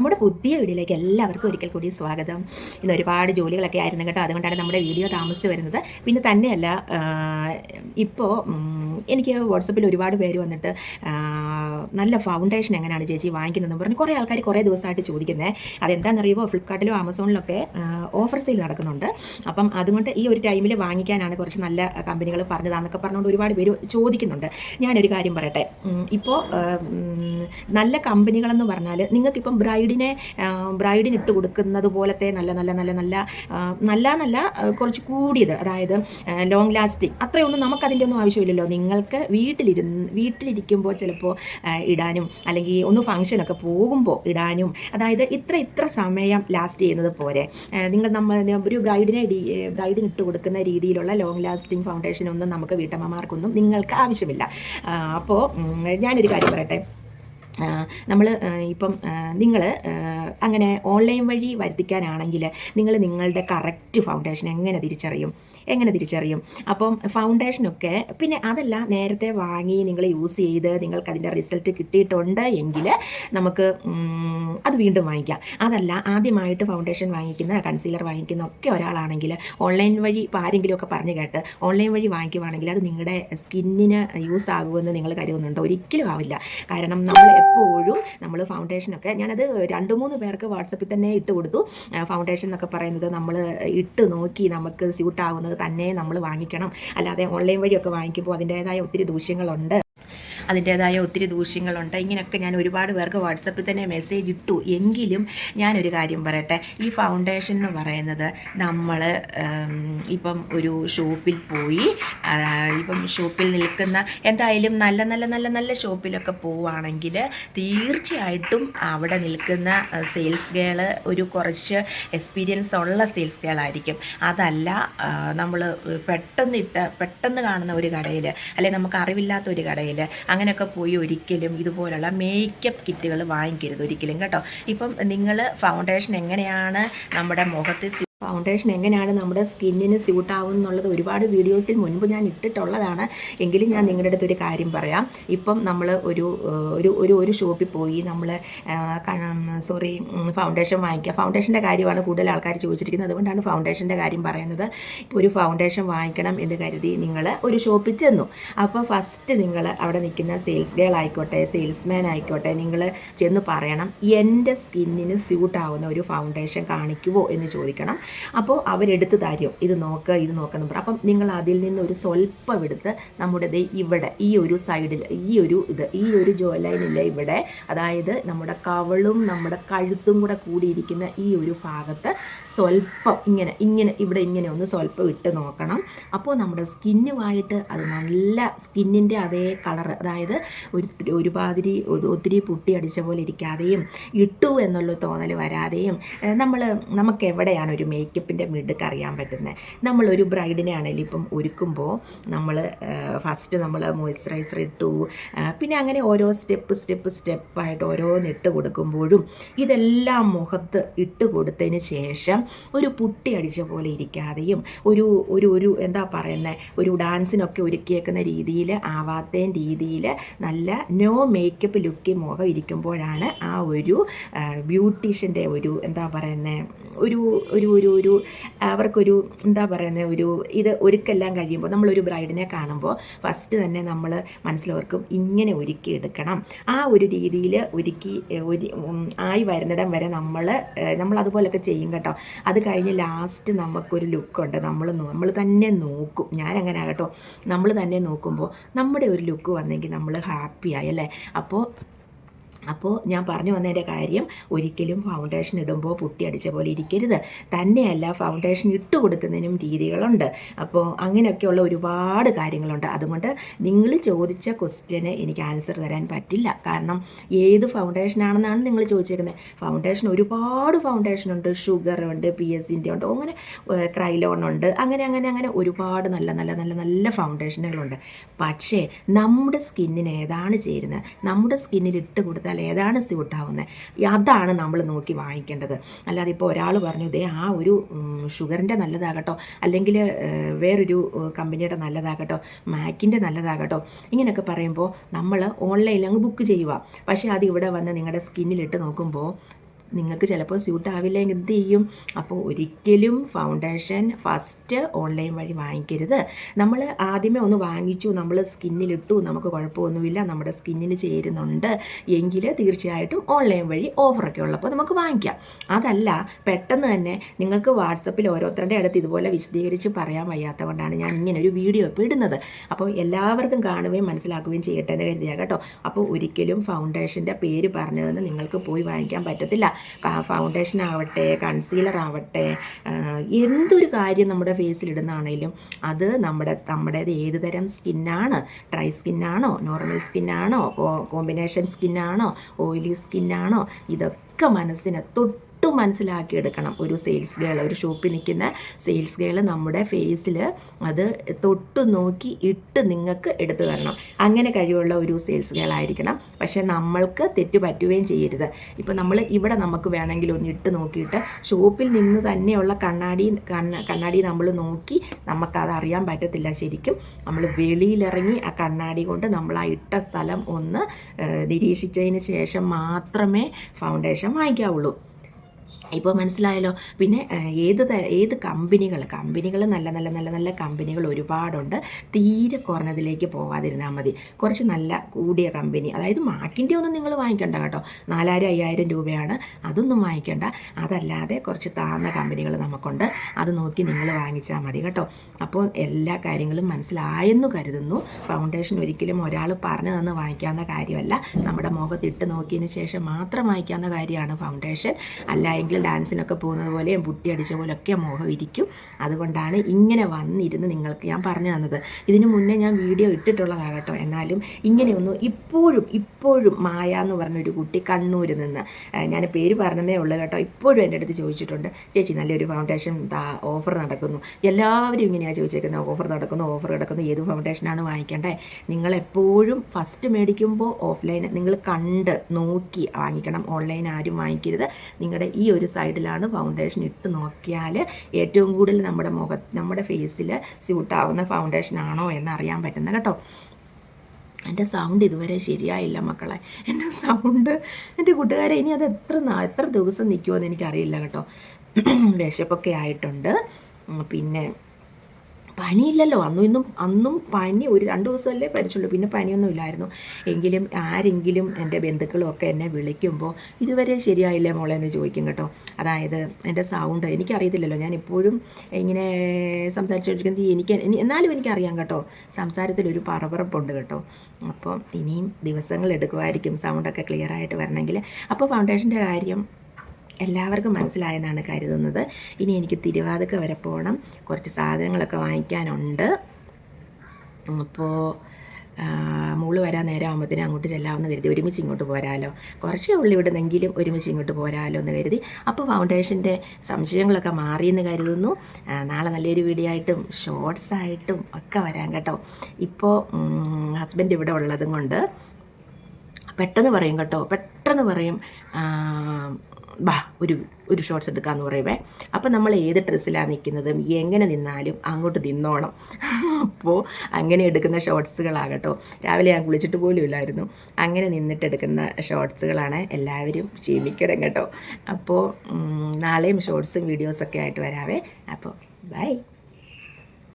നമ്മുടെ പുതിയ വീഡിയോയിലേക്ക് എല്ലാവർക്കും ഒരിക്കൽ കൂടി സ്വാഗതം. ഇന്ന് ഒരുപാട് ജോലികളൊക്കെ ആയിരുന്നു കേട്ടോ. അതുകൊണ്ടാണ് നമ്മുടെ വീഡിയോ താമസിച്ച് വരുന്നത്. പിന്നെ തന്നെയല്ല ഇപ്പോൾ എനിക്ക് വാട്സപ്പിൽ ഒരുപാട് പേര് വന്നിട്ട് നല്ല ഫൗണ്ടേഷൻ എങ്ങനെയാണ് ചേച്ചി വാങ്ങിക്കുന്നതെന്ന് പറഞ്ഞ് കുറേ ആൾക്കാർ കുറേ ദിവസമായിട്ട് ചോദിക്കുന്നത് അതെന്താണെന്നറിയുമോ ഫ്ലിപ്കാർട്ടിലും ആമസോണിലൊക്കെ ഓഫർ സെയിൽ നടക്കുന്നുണ്ട്. അപ്പം അതുകൊണ്ട് ഈ ഒരു ടൈമിൽ വാങ്ങിക്കാനാണ് കുറച്ച് നല്ല കമ്പനികൾ പറഞ്ഞതാന്നൊക്കെ പറഞ്ഞുകൊണ്ട് ഒരുപാട് പേര് ചോദിക്കുന്നുണ്ട്. ഞാനൊരു കാര്യം പറയട്ടെ. ഇപ്പോൾ നല്ല കമ്പനികളെന്ന് പറഞ്ഞാൽ നിങ്ങൾക്കിപ്പം ബ്രൈഡിനെ ബ്രൈഡിന് ഇട്ട് കൊടുക്കുന്നത് പോലത്തെ നല്ല നല്ല നല്ല നല്ല നല്ല നല്ല കുറച്ച് കൂടിയത്. അതായത് ലോങ് ലാസ്റ്റിംഗ് അത്രയൊന്നും നമുക്കതിന്റെ ഒന്നും ആവശ്യമില്ലല്ലോ. നിങ്ങൾക്ക് വീട്ടിലിരുന്ന് വീട്ടിലിരിക്കുമ്പോൾ ചിലപ്പോൾ ഇടാനും അല്ലെങ്കിൽ ഒന്ന് ഫംഗ്ഷനൊക്കെ പോകുമ്പോൾ ഇടാനും അതായത് ഇത്ര ഇത്ര സമയം ലാസ്റ്റ് ചെയ്യുന്നത് പോരെ. നിങ്ങൾ നമ്മൾ ഒരു ബ്രൈഡിനെ ബ്രൈഡിന് ഇട്ട് കൊടുക്കുന്ന രീതിയിലുള്ള ലോങ് ലാസ്റ്റിംഗ് ഫൗണ്ടേഷൻ ഒന്നും നമുക്ക് വീട്ടമ്മമാർക്കൊന്നും നിങ്ങൾക്ക് ആവശ്യമില്ല. അപ്പോൾ ഞാനൊരു കാര്യം പറയട്ടെ. നമ്മൾ ഇപ്പം നിങ്ങൾ അങ്ങനെ ഓൺലൈൻ വഴി വരുത്തിക്കാനാണെങ്കിൽ നിങ്ങൾ നിങ്ങളുടെ കറക്റ്റ് ഫൗണ്ടേഷൻ എങ്ങനെ തിരിച്ചറിയും? എങ്ങനെ തിരിച്ചറിയും? അപ്പം ഫൗണ്ടേഷനൊക്കെ പിന്നെ അതല്ല നേരത്തെ വാങ്ങി നിങ്ങൾ യൂസ് ചെയ്ത് നിങ്ങൾക്ക് അതിന്റെ റിസൾട്ട് കിട്ടിയിട്ടുണ്ട് എങ്കിൽ നമുക്ക് അത് വീണ്ടും വാങ്ങിക്കാം. അതല്ല ആദ്യമായിട്ട് ഫൗണ്ടേഷൻ വാങ്ങിക്കുന്ന കൺസീലർ വാങ്ങിക്കുന്ന ഒക്കെ ഒരാളാണെങ്കിൽ ഓൺലൈൻ വഴി ഇപ്പോൾ ആരെങ്കിലുമൊക്കെ പറഞ്ഞു കേട്ട് ഓൺലൈൻ വഴി വാങ്ങിക്കുവാണെങ്കിൽ അത് നിങ്ങളുടെ സ്കിന്നിന് യൂസ് ആകുമെന്ന് നിങ്ങൾ കരുതുന്നുണ്ടോ. ഒരിക്കലും ആവില്ല. കാരണം നമ്മൾ എപ്പോഴും നമ്മൾ ഫൗണ്ടേഷനൊക്കെ ഞാനത് രണ്ട് മൂന്ന് പേർക്ക് വാട്സപ്പിൽ തന്നെ ഇട്ട് കൊടുത്തു. ഫൗണ്ടേഷൻ എന്നൊക്കെ പറയുന്നത് നമ്മൾ ഇട്ട് നോക്കി നമുക്ക് സ്യൂട്ട് ആവുന്നത് തന്നെ നമ്മൾ വാങ്ങിക്കണം. അല്ലാതെ ഓൺലൈൻ വഴിയൊക്കെ വാങ്ങിക്കുമ്പോൾ അതിന്റേതായ ഒത്തിരി ദൂഷ്യങ്ങളുണ്ട്. അതിന്റേതായ ഒത്തിരി ദൂഷ്യങ്ങളുണ്ട്. ഇങ്ങനെയൊക്കെ ഞാൻ ഒരുപാട് പേർക്ക് വാട്സപ്പിൽ തന്നെ മെസ്സേജ് ഇട്ടു. എങ്കിലും ഞാനൊരു കാര്യം പറയട്ടെ. ഈ ഫൗണ്ടേഷൻ എന്ന് പറയുന്നത് നമ്മൾ ഇപ്പം ഒരു ഷോപ്പിൽ പോയി ഇപ്പം ഷോപ്പിൽ നിൽക്കുന്ന എന്തായാലും നല്ല നല്ല നല്ല നല്ല ഷോപ്പിലൊക്കെ പോവുകയാണെങ്കിൽ തീർച്ചയായിട്ടും അവിടെ നിൽക്കുന്ന സെയിൽസ് ഗേൾ ഒരു കുറച്ച് എക്സ്പീരിയൻസ് ഉള്ള സെയിൽസ് ഗേൾ ആയിരിക്കും. അതല്ല നമ്മൾ പെട്ടെന്നിട്ട് പെട്ടെന്ന് കാണുന്ന ഒരു കടയിൽ അല്ലെങ്കിൽ നമുക്ക് അറിവില്ലാത്ത ഒരു കടയിൽ അങ്ങനെയൊക്കെ പോയി ഒരിക്കലും ഇതുപോലുള്ള മേക്കപ്പ് കിറ്റുകൾ വാങ്ങിക്കരുത് ഒരിക്കലും കേട്ടോ. ഇപ്പം നിങ്ങൾ ഫൗണ്ടേഷൻ എങ്ങനെയാണ് നമ്മുടെ മുഖത്ത് ഫൗണ്ടേഷൻ എങ്ങനെയാണ് നമ്മുടെ സ്കിന്നിന് സ്യൂട്ട് ആവും എന്നുള്ളത് ഒരുപാട് വീഡിയോസിൽ മുൻപ് ഞാൻ ഇട്ടിട്ടുള്ളതാണ്. എങ്കിലും ഞാൻ നിങ്ങളുടെ അടുത്ത് ഒരു കാര്യം പറയാം. ഇപ്പം നമ്മൾ ഒരു ഒരു ഒരു ഒരു ഷോപ്പിൽ പോയി നമ്മൾ സോറി ഫൗണ്ടേഷൻ വാങ്ങിക്കുക. ഫൗണ്ടേഷന്റെ കാര്യമാണ് കൂടുതൽ ആൾക്കാർ ചോദിച്ചിരിക്കുന്നത്. അതുകൊണ്ടാണ് ഫൗണ്ടേഷന്റെ കാര്യം പറയുന്നത്. ഒരു ഫൗണ്ടേഷൻ വാങ്ങിക്കണം എന്ന് കരുതി നിങ്ങൾ ഒരു ഷോപ്പിൽ ചെന്നു. അപ്പോൾ ഫസ്റ്റ് നിങ്ങൾ അവിടെ നിൽക്കുന്ന സെയിൽസ് ഗേൾ ആയിക്കോട്ടെ സെയിൽസ്മാൻ ആയിക്കോട്ടെ നിങ്ങൾ ചെന്ന് പറയണം എന്റെ സ്കിന്നിന് സ്യൂട്ടാവുന്ന ഒരു ഫൗണ്ടേഷൻ കാണിക്കുമോ എന്ന് ചോദിക്കണം. അപ്പോൾ അവരെടുത്ത് തരും. ഇത് നോക്ക് ഇത് നോക്കുന്ന പറയും അപ്പം നിങ്ങൾ അതിൽ നിന്ന് ഒരു സ്വല്പം എടുത്ത് നമ്മുടെ ഇവിടെ ഈ ഒരു സൈഡിൽ ഈ ഒരു ഇത് ഈ ഒരു ജോലൈനില്ല ഇവിടെ അതായത് നമ്മുടെ കവളും നമ്മുടെ കഴുത്തും കൂടെ കൂടിയിരിക്കുന്ന ഈ ഒരു ഭാഗത്ത് സ്വല്പം ഇങ്ങനെ ഇങ്ങനെ ഇവിടെ ഇങ്ങനെ ഒന്ന് സ്വല്പം ഇട്ട് നോക്കണം. അപ്പോൾ നമ്മുടെ സ്കിന്നുമായിട്ട് അത് നല്ല സ്കിന്നിന്റെ അതേ കളർ അതായത് ഒരു ഒരുപാതിരി ഒരു- ഒത്തിരി പുട്ടി അടിച്ച പോലെ ഇരിക്കാതെയും ഇട്ടു എന്നുള്ള തോന്നൽ വരാതെയും നമ്മൾ നമുക്ക് എവിടെയാണ് ഒരു മേക്കപ്പിന്റെ മിടുക്ക് അറിയാൻ പറ്റുന്നത് നമ്മളൊരു ബ്രൈഡിനെ ആണെങ്കിൽ ഇപ്പം ഒരുക്കുമ്പോൾ നമ്മൾ ഫസ്റ്റ് നമ്മൾ മോയ്സ്ചറൈസർ ഇട്ടു പിന്നെ അങ്ങനെ ഓരോ സ്റ്റെപ്പ് സ്റ്റെപ്പ് സ്റ്റെപ്പായിട്ട് ഓരോന്ന് ഇട്ട് കൊടുക്കുമ്പോഴും ഇതെല്ലാം മുഖത്ത് ഇട്ട് കൊടുത്തതിന് ശേഷം ഒരു പുട്ടി അടിച്ച പോലെ ഇരിക്കാതെയും ഒരു ഒരു ഒരു എന്താ പറയുന്നത് ഒരു ഡാൻസിനൊക്കെ ഒരുക്കിയേക്കുന്ന രീതിയിൽ ആവാത്തയും രീതിയിൽ നല്ല നോ മേക്കപ്പ് ലുക്കി മുഖം ഇരിക്കുമ്പോഴാണ് ആ ഒരു ബ്യൂട്ടീഷ്യന്റെ ഒരു എന്താ പറയുന്നത് ഒരു ഒരു ഒരു ഒരു അവർക്കൊരു എന്താ പറയുന്നത് ഒരു ഇത് ഒരുക്കെല്ലാം കഴിയുമ്പോൾ നമ്മളൊരു ബ്രൈഡിനെ കാണുമ്പോൾ ഫസ്റ്റ് തന്നെ നമ്മൾ മനസ്സിലവർക്കും ഇങ്ങനെ ഒരുക്കി എടുക്കണം. ആ ഒരു രീതിയിൽ ഒരുക്കി ഒരു ആയി വരുന്നിടം വരെ നമ്മൾ നമ്മൾ അതുപോലൊക്കെ ചെയ്യും കേട്ടോ. അത് കഴിഞ്ഞ് ലാസ്റ്റ് നമുക്കൊരു ലുക്കുണ്ട് നമ്മൾ നമ്മൾ തന്നെ നോക്കും. ഞാൻ അങ്ങനെ ആകട്ടോ നമ്മൾ തന്നെ നോക്കുമ്പോൾ നമ്മുടെ ഒരു ലുക്ക് വന്നെങ്കിൽ നമ്മൾ ഹാപ്പിയായി അല്ലേ? അപ്പോൾ അപ്പോൾ ഞാൻ പറഞ്ഞു വന്നതിന്റെ കാര്യം ഒരിക്കലും ഫൗണ്ടേഷൻ ഇടുമ്പോൾ പുട്ടി അടിച്ച പോലെ ഇരിക്കരുത്. തന്നെയല്ല ഫൗണ്ടേഷൻ ഇട്ട് കൊടുക്കുന്നതിനും രീതികളുണ്ട്. അപ്പോൾ അങ്ങനെയൊക്കെയുള്ള ഒരുപാട് കാര്യങ്ങളുണ്ട്. അതുകൊണ്ട് നിങ്ങൾ ചോദിച്ച ക്വസ്റ്റ്യന് എനിക്ക് ആൻസർ തരാൻ പറ്റില്ല. കാരണം ഏത് ഫൗണ്ടേഷനാണെന്നാണ് നിങ്ങൾ ചോദിച്ചേക്കുന്നത്. ഫൗണ്ടേഷൻ ഒരുപാട് ഫൗണ്ടേഷൻ ഉണ്ട്. ഷുഗർ ഉണ്ട് പി ഉണ്ട് അങ്ങനെ ക്രൈലോൺ ഉണ്ട് അങ്ങനെ അങ്ങനെ അങ്ങനെ ഒരുപാട് നല്ല നല്ല നല്ല നല്ല ഫൗണ്ടേഷനുകളുണ്ട് പക്ഷേ നമ്മുടെ സ്കിന്നിന് ഏതാണ് ചേരുന്നത്? നമ്മുടെ സ്കിന്നിൽ ഇട്ട് കൊടുത്താൽ ഏതാണ് സ്യൂട്ടാവുന്നത് അതാണ് നമ്മൾ നോക്കി വാങ്ങിക്കേണ്ടത്. അല്ലാതെ ഇപ്പോൾ ഒരാൾ പറഞ്ഞു ഇതേ ആ ഒരു ഷുഗറിന്റെ നല്ലതാകട്ടോ. അല്ലെങ്കിൽ വേറൊരു കമ്പനിയുടെ നല്ലതാകട്ടോ. മാക്കിന്റെ നല്ലതാകട്ടോ. ഇങ്ങനെയൊക്കെ പറയുമ്പോൾ നമ്മൾ ഓൺലൈനിൽ അങ്ങ് ബുക്ക് ചെയ്യുക പക്ഷേ അത് ഇവിടെ വന്ന് നിങ്ങളുടെ സ്കിന്നിലിട്ട് നോക്കുമ്പോൾ നിങ്ങൾക്ക് ചിലപ്പോൾ സ്യൂട്ട് ആവില്ലെങ്കിൽ എന്ത് ചെയ്യും? അപ്പോൾ ഒരിക്കലും ഫൗണ്ടേഷൻ ഫസ്റ്റ് ഓൺലൈൻ വഴി വാങ്ങിക്കരുത്. നമ്മൾ ആദ്യമേ ഒന്ന് വാങ്ങിച്ചു നമ്മൾ സ്കിന്നിലിട്ടു നമുക്ക് കുഴപ്പമൊന്നുമില്ല നമ്മുടെ സ്കിന്നിന് ചേരുന്നുണ്ട്. എങ്കിൽ തീർച്ചയായിട്ടും ഓൺലൈൻ വഴി ഓഫറൊക്കെ ഉള്ളപ്പോൾ നമുക്ക് വാങ്ങിക്കാം. അതല്ല പെട്ടെന്ന് തന്നെ നിങ്ങൾക്ക് വാട്സപ്പിൽ ഓരോരുത്തരുടെ അടുത്ത് ഇതുപോലെ വിശദീകരിച്ച് പറയാൻ വയ്യാത്ത കൊണ്ടാണ് ഞാൻ ഇങ്ങനെ ഒരു വീഡിയോ ഇപ്പോൾ ഇടുന്നത്. അപ്പോൾ എല്ലാവർക്കും കാണുകയും മനസ്സിലാക്കുകയും ചെയ്യട്ടെ എന്ന് കരുതിയാൽ കേട്ടോ. അപ്പോൾ ഒരിക്കലും ഫൗണ്ടേഷന്റെ പേര് പറഞ്ഞതെന്ന് നിങ്ങൾക്ക് പോയി വാങ്ങിക്കാൻ പറ്റത്തില്ല. ഫൗണ്ടേഷൻ ആവട്ടെ കൺസീലർ ആവട്ടെ എന്തൊരു കാര്യം നമ്മുടെ ഫേസിൽ ഇടുന്നതാണേലും അത് നമ്മുടെ നമ്മുടേത് ഏത് തരം സ്കിന്നാണ് ഡ്രൈ സ്കിന്നാണോ നോർമൽ സ്കിന്നാണോ കോമ്പിനേഷൻ സ്കിന്നാണോ ഓയിലി സ്കിന്നാണോ ഇതൊക്കെ മനസ്സിനെ തൊട്ട് ഒട്ടും മനസ്സിലാക്കിയെടുക്കണം. ഒരു സെയിൽസ് ഗേൾ ഒരു ഷോപ്പിൽ നിൽക്കുന്ന സെയിൽസ് ഗേൾ നമ്മുടെ ഫേസിൽ അത് തൊട്ട് നോക്കി ഇട്ട് നിങ്ങൾക്ക് എടുത്തു തരണം. അങ്ങനെ കഴിവുള്ള ഒരു സെയിൽസ് ഗേൾ ആയിരിക്കണം. പക്ഷേ നമ്മൾക്ക് തെറ്റ് പറ്റുകയും ചെയ്യരുത്. ഇപ്പോൾ നമ്മൾ ഇവിടെ നമുക്ക് വേണമെങ്കിൽ ഒന്ന് ഇട്ട് നോക്കിയിട്ട് ഷോപ്പിൽ നിന്ന് തന്നെയുള്ള കണ്ണാടി കണ്ണ കണ്ണാടി നമ്മൾ നോക്കി നമുക്കത് അറിയാൻ പറ്റത്തില്ല ശരിക്കും. നമ്മൾ വെളിയിലിറങ്ങി ആ കണ്ണാടി കൊണ്ട് നമ്മൾ ആ ഇട്ട സ്ഥലം ഒന്ന് നിരീക്ഷിച്ചതിന് ശേഷം മാത്രമേ ഫൗണ്ടേഷൻ വാങ്ങിക്കാവുള്ളൂ. ഇപ്പോൾ മനസ്സിലായല്ലോ. പിന്നെ ഏത് ഏത് കമ്പനികൾ കമ്പനികൾ നല്ല നല്ല നല്ല നല്ല കമ്പനികൾ ഒരുപാടുണ്ട്. തീരെ കുറഞ്ഞതിലേക്ക് പോകാതിരുന്നാൽ മതി. കുറച്ച് നല്ല കൂടിയ കമ്പനി. അതായത് മാക്കിന്റെ ഒന്നും നിങ്ങൾ വാങ്ങിക്കേണ്ട കേട്ടോ. നാലായിരം അയ്യായിരം രൂപയാണ്. അതൊന്നും വാങ്ങിക്കേണ്ട. അതല്ലാതെ കുറച്ച് താഴ്ന്ന കമ്പനികൾ നമുക്കുണ്ട്. അത് നോക്കി നിങ്ങൾ വാങ്ങിച്ചാൽ മതി കേട്ടോ. അപ്പോൾ എല്ലാ കാര്യങ്ങളും മനസ്സിലായെന്ന് കരുതുന്നു. ഫൗണ്ടേഷൻ ഒരിക്കലും ഒരാൾ പറഞ്ഞു തന്ന് വാങ്ങിക്കാവുന്ന കാര്യമല്ല. നമ്മുടെ മുഖത്തിട്ട് നോക്കിയതിന് ശേഷം മാത്രം വാങ്ങിക്കാവുന്ന കാര്യമാണ് ഫൗണ്ടേഷൻ അല്ല എങ്കിൽ ഡാൻസിനൊക്കെ പോകുന്നത് പോലെയും പുട്ടി അടിച്ച പോലെയൊക്കെ മുഖം ഇരിക്കും. അതുകൊണ്ടാണ് ഇങ്ങനെ വന്നിരുന്ന് നിങ്ങൾക്ക് ഞാൻ പറഞ്ഞു തന്നത്. ഇതിനു മുന്നേ ഞാൻ വീഡിയോ ഇട്ടിട്ടുള്ളതാണ് കേട്ടോ. എന്നാലും ഇങ്ങനെയൊന്നും ഇപ്പോഴും ഇപ്പോഴും മായ എന്ന് പറഞ്ഞൊരു കുട്ടി കണ്ണൂരിൽ നിന്ന് ഞാൻ പേര് പറഞ്ഞതേ ഉള്ളൂ കേട്ടോ. ഇപ്പോഴും എന്റെ അടുത്ത് ചോദിച്ചിട്ടുണ്ട് ചേച്ചി നല്ലൊരു ഫൗണ്ടേഷൻ ഓഫർ നടക്കുന്നു. എല്ലാവരും ഇങ്ങനെയാണ് ചോദിച്ചേക്കുന്നത്. ഓഫർ നടക്കുന്നു ഓഫർ കിടക്കുന്നു. ഏത് ഫൗണ്ടേഷനാണ് വാങ്ങിക്കേണ്ടത് നിങ്ങളെപ്പോഴും ഫസ്റ്റ് മേടിക്കുമ്പോൾ ഓഫ്ലൈൻ നിങ്ങൾ കണ്ട് നോക്കി വാങ്ങിക്കണം. ഓൺലൈൻ ആരും വാങ്ങിക്കരുത്. നിങ്ങളുടെ ഈ ഒരു സൈഡിലാണ് ഫൗണ്ടേഷൻ ഇട്ട് നോക്കിയാൽ ഏറ്റവും കൂടുതൽ നമ്മുടെ മുഖ നമ്മുടെ ഫേസിൽ സ്യൂട്ടാവുന്ന ഫൗണ്ടേഷൻ ആണോ എന്ന് അറിയാൻ പറ്റുന്ന കേട്ടോ. എന്റെ സൗണ്ട് ഇതുവരെ ശരിയായില്ല മക്കളെ. എന്റെ സൗണ്ട് എന്റെ കൂട്ടുകാരെ ഇനി അത് എത്ര എത്ര ദിവസം നിൽക്കുമോ എന്ന് എനിക്കറിയില്ല കേട്ടോ. വിശപ്പൊക്കെ ആയിട്ടുണ്ട്. പിന്നെ പനിയില്ലല്ലോ. അന്നും ഇന്നും അന്നും പനി ഒരു രണ്ട് ദിവസമല്ലേ പനിച്ചുള്ളൂ. പിന്നെ പനിയൊന്നും ഇല്ലായിരുന്നു. എങ്കിലും ആരെങ്കിലും എന്റെ ബന്ധുക്കളും ഒക്കെ എന്നെ വിളിക്കുമ്പോൾ ഇതുവരെ ശരിയായില്ലേ മോളെ? എന്ന് ചോദിക്കും കേട്ടോ. അതായത് എന്റെ സൗണ്ട് എനിക്കറിയത്തില്ലല്ലോ. ഞാൻ ഇപ്പോഴും ഇങ്ങനെ സംസാരിച്ചുകൊണ്ടിരിക്കുന്നത് എനിക്ക് എന്നാലും എനിക്കറിയാം കേട്ടോ. സംസാരത്തിലൊരു പറപറപ്പുണ്ട് കേട്ടോ. അപ്പോൾ ഇനിയും ദിവസങ്ങൾ എടുക്കുമായിരിക്കും. സൗണ്ടൊക്കെ ക്ലിയർ ആയിട്ട് വരണമെങ്കിൽ. അപ്പോൾ ഫൗണ്ടേഷന്റെ കാര്യം എല്ലാവർക്കും മനസ്സിലായെന്നാണ് കരുതുന്നത്. ഇനി എനിക്ക് തിരുവാതിക്ക വരെ പോകണം കുറച്ച് സാധനങ്ങളൊക്കെ വാങ്ങിക്കാനുണ്ട്. അപ്പോൾ മോൾ വരാൻ നേരം ആകുമ്പോഴത്തേനും അങ്ങോട്ട് ചെല്ലാമെന്ന് കരുതി ഒരുമിച്ച് ഇങ്ങോട്ട് പോരാലോ. കുറച്ചേ ഉള്ളൂ ഇവിടുന്നെങ്കിലും ഒരുമിച്ച് ഇങ്ങോട്ട് പോരാലോ എന്ന് കരുതി. അപ്പോൾ ഫൗണ്ടേഷന്റെ സംശയങ്ങളൊക്കെ മാറിയെന്ന് കരുതുന്നു. നാളെ നല്ലൊരു വീഡിയോ ആയിട്ടും ഷോർട്സ് ആയിട്ടും ഒക്കെ വരാം കേട്ടോ. ഇപ്പോൾ ഹസ്ബൻഡ് ഇവിടെ ഉള്ളതും കൊണ്ട് പെട്ടെന്ന് പറയും കേട്ടോ. പെട്ടെന്ന് പറയും ബാ ഒരു ഒരു ഷോർട്സ് എടുക്കാമെന്ന് പറയുവേ. അപ്പോൾ നമ്മൾ ഏത് ഡ്രസ്സിലാണ് നിൽക്കുന്നതും എങ്ങനെ നിന്നാലും അങ്ങോട്ട് നിന്നോണം. അപ്പോൾ അങ്ങനെ എടുക്കുന്ന ഷോർട്സുകളാകട്ടോ രാവിലെ ഞാൻ കുളിച്ചിട്ട് പോലും ഇല്ലായിരുന്നു. അങ്ങനെ നിന്നിട്ട് എടുക്കുന്ന ഷോർട്സുകളാണ് എല്ലാവരും ക്ഷീണിക്കണം കേട്ടോ. അപ്പോൾ നാളെയും ഷോർട്സും വീഡിയോസൊക്കെ ആയിട്ട് വരാവേ. അപ്പോൾ ബൈ